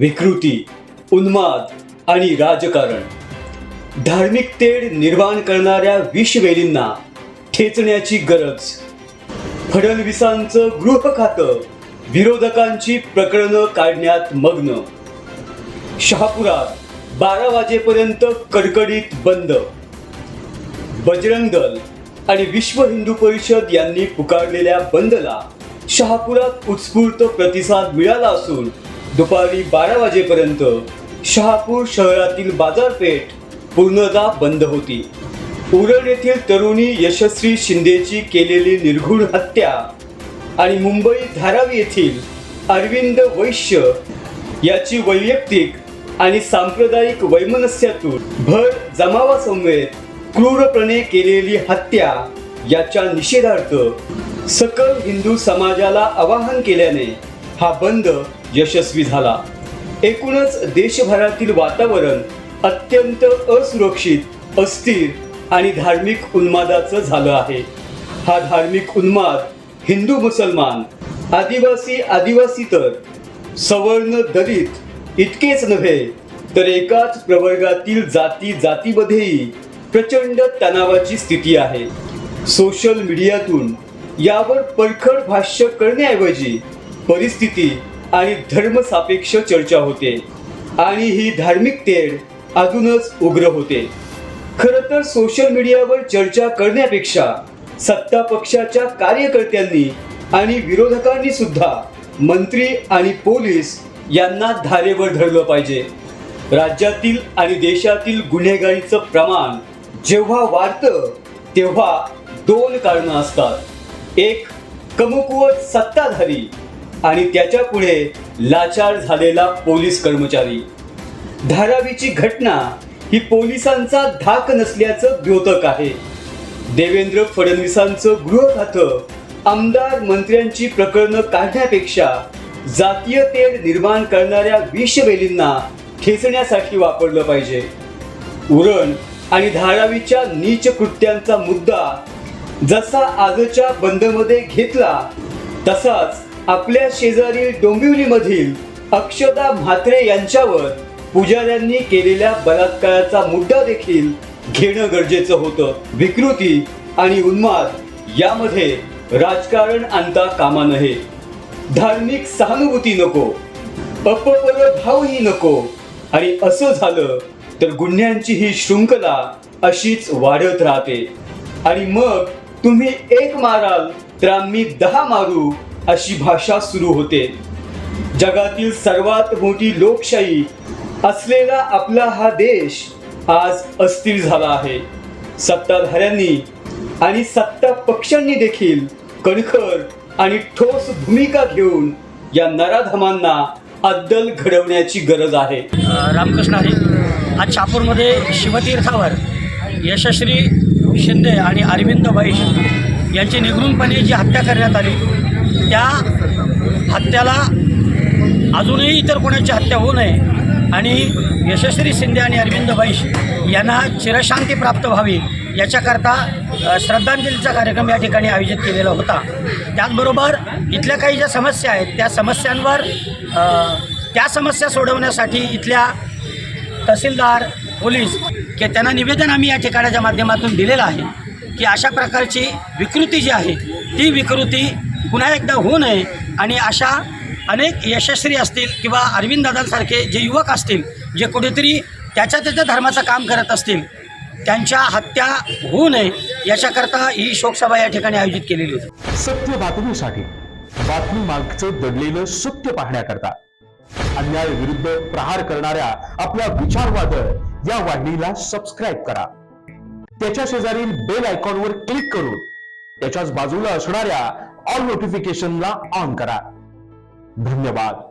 विकृती उन्माद आणि राजकारण. धार्मिक तेढ निर्माण करणाऱ्या विषवेलींना ठेचण्याची गरज. फडणवीसांचं गृह खातं विरोधकांची प्रकरणं काढण्यात मग्न. शहापुरात बारा वाजेपर्यंत कडकडीत बंद. बजरंग दल आणि विश्व हिंदू परिषद यांनी पुकारलेल्या बंदला शहापुरात उत्स्फूर्त प्रतिसाद मिळाला असून दुपारी बारा वाजेपर्यंत शहापूर शहरातील बाजारपेठ पूर्णतः बंद होती. उरण येथील तरुणी यशस्वी शिंदेची केलेली निर्घुण हत्या आणि मुंबई धारावी येथील अरविंद वैश्य याची वैयक्तिक आणि सांप्रदायिक वैमनस्यातून भर जमावासमवेत क्रूरपणे केलेली हत्या याच्या निषेधार्थ सकल हिंदू समाजाला आवाहन केल्याने हा बंद यशस्वी झाला. एकूणच देशभरातील वातावरण अत्यंत असुरक्षित अस्थिर आणि धार्मिक उन्मादाचं झालं आहे. हा धार्मिक उन्माद हिंदू मुसलमान आदिवासी आदिवासी तर सवर्ण दलित इतकेच नव्हे तर एकाच प्रवर्गातील जाती जातीमध्येही प्रचंड तणावाची स्थिती आहे. सोशल मीडियातून यावर परखड भाष्य करण्याऐवजी परिस्थिती आणि धर्मसापेक्ष चर्चा होते. आणि ही धार्मिक तेढ अजूनच उग्र होते. खरं तर सोशल मीडियावर चर्चा करण्यापेक्षा सत्ता पक्षाच्या कार्यकर्त्यांनी आणि विरोधकांनी सुद्धा मंत्री आणि पोलीस यांना धारेवर धरलं पाहिजे. राज्यातील आणि देशातील गुन्हेगारीचं प्रमाण जेव्हा वाढतं तेव्हा दोन कारणं असतात. एक कमकुवत सत्ताधारी आणि त्याच्या पुढे लाचार झालेला पोलीस कर्मचारी. धारावीची घटना ही पोलिसांचा धाक नसल्याचं द्योतक आहे. देवेंद्र फडणवीसांचं गृह खातं आमदार मंत्र्यांची प्रकरणं काढण्यापेक्षा जातीय तेढ निर्माण करणाऱ्या विषवेलींना खेचण्यासाठी वापरलं पाहिजे. उरण आणि धारावीच्या नीच कृत्यांचा मुद्दा जसा आजच्या बंदमध्ये घेतला तसाच आपल्या शेजारील डोंबिवलीमधील अक्षदा म्हात्रे यांच्यावर पुजाऱ्यांनी केलेल्या बलात्काराचा मुद्दा देखील घेणं गरजेचं होतं. विकृती आणि उन्माद यामध्ये राजकारण आणता कामा नये. धार्मिक सहानुभूती नको. अपपर भावही नको. आणि असं झालं तर गुन्ह्यांची ही शृंखला अशीच वाढत राहते. आणि मग तुम्ही एक माराल तर आम्ही दहा मारू अशी भाषा सुरू होते. जगातील सर्वात मोठी लोकशाही असलेला आपला हा देश आज अस्थिर झाला आहे. सत्ताधाऱ्यांनी आणि सत्ता पक्षांनी देखील कणखर आणि ठोस भूमिका घेऊन या नराधमांना अद्दल घडवण्याची गरज आहे. रामकृष्ण हरी आज शापूरमध्ये शिवतीर्थावर यशश्री शिंदे आणि अरविंद वैश यांची निगृणपणे जी हत्या करण्यात आली त्या हत्याला अजूनही इतर कोणाची हत्या होऊ नये. आणि यशस्वी शिंदे आणि अरविंद बैश यांना चिरशांती प्राप्त व्हावी याच्याकरता श्रद्धांजलीचा कार्यक्रम या ठिकाणी आयोजित केलेला होता. त्याचबरोबर इथल्या काही ज्या समस्या आहेत त्या समस्यांवर त्या समस्या सोडवण्यासाठी इथल्या तहसीलदार पोलीस की त्यांना निवेदन आम्ही या ठिकाणाच्या माध्यमातून दिलेलं आहे की अशा प्रकारची विकृती जी आहे ती विकृती पुन्हा एकदा होऊ नये. आणि अशा अनेक यशस्वी असतील किंवा अरविंद दादांसारखे जे युवक असतील जे कुठेतरी त्याच्या त्याच्या धर्माचं काम करत असतील त्यांच्या हत्या होऊ नये याच्याकरता ही शोकसभा या ठिकाणी आयोजित केलेली होती. सत्य बातमीसाठी बातमी मागचं दडलेलं सत्य पाहण्याकरता अन्याय विरुद्ध प्रहार करणाऱ्या आपल्या विचारवादळ या वाहिनीला सबस्क्राईब करा. त्याच्या शेजारील बेल आयकॉनवर क्लिक करून त्याच्याच बाजूला असणाऱ्या ऑल नोटिफिकेशनला ऑन करा. धन्यवाद.